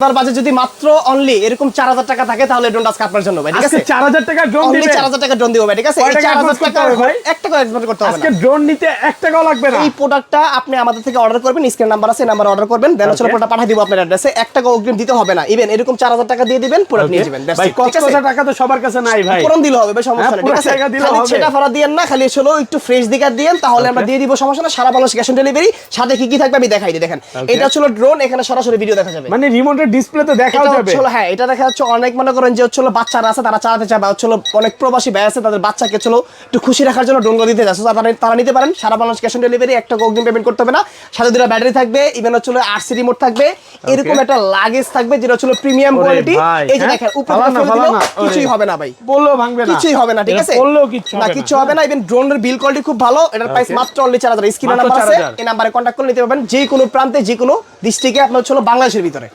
আপনার বাজে যদি মাত্র অনলি এরকম চার হাজার টাকা থাকে তাহলে ড্রোনটা আজকে আপনার জন্য ভাই ঠিক আছে? চার হাজার টাকা ড্রোন দিবে চার হাজার টাকা ড্রোন দিব ভাই ঠিক আছে? কয় এই টাকা চার হাজার টাকা এক টাকা advance করতে হবে আজকে ড্রোন নিতে এক টাকাও লাগবে না। এই প্রোডাক্টটা আপনি আমাদের থেকে অর্ডার করবেন স্ক্রিন নাম্বার আছে নাম্বার অর্ডার করবেন দেন হচ্ছে প্রোডাক্ট পাঠিয়ে দিব আপনার অ্যাড্রেসে এক টাকা অগ্রিম দিতে হবে না। ইভেন এরকম চার হাজার টাকা দিয়ে দিবেন প্রোডাক্ট নিয়ে যাবেন ভাই কত ঠিক আছে? কত টাকা তো সবার কাছে নাই ভাই। পুরন দিলে হবে ভাই সমস্যা হ্যাঁ, নেই ঠিক আছে? খালি সেটা ফরা দিয়েন না খালি হলো একটু ফ্রেশ দিকে দিয়েন তাহলে আমরা দিয়ে দিব সমস্যা না সারা বাংলাদেশ ক্যাশ অন ডেলিভারি সাথে কি কি থাকবে আমি দেখাই দিই দেখেন এটা হচ্ছে ড্রোন এখানে সরাসরি ভিডিও দেখা যাবে। মানে রিমোটের ডিসপ্লেতে এটা যাবে। হ্যাঁ এটা দেখা যাচ্ছে অনেক মনে করেন যে হচ্ছে বাচ্চারা আছে তারা চালাতে চায় বা হচ্ছে অনেক প্রবাসী ভাই আছে তাদের বাচ্চাকে চলো একটু খুশি রাখার জন্য দিতে যাচ্ছে তারা তারা নিতে পারেন। সারা বাংলাদেশ ক্যাশ অন ডেলিভারি একটা অগ্রিম পেমেন্ট করতে হবে না। সাথে দুটো ব্যাটারি থাকবে ইভেন হচ্ছে রিমোট থাকবে। এরকম একটা লাগেজ থাকবে যেটা হচ্ছে প্রিমিয়াম কোয়ালিটি এই যে হ্যাঁ? দেখেন উপরে। কিছুই হবে না ভাই। বললেও ভাঙবে না। কিছুই হবে না ঠিক আছে? বললেও কিচ্ছু না কিছু হবে না। ইভেন ড্রোনের বিল কোয়ালিটি খুব ভালো। এটার প্রাইস. মাত্র অনলি চার হাজার। স্ক্রিনে নাম্বার আছে। এই নাম্বারে কন্ট্যাক্ট করে নিতে পারবেন। যে কোনো প্রান্তে যে কোনো ডিস্ট্রিক্টে আপনার হচ্ছে বাংলাদেশের ভিতরে।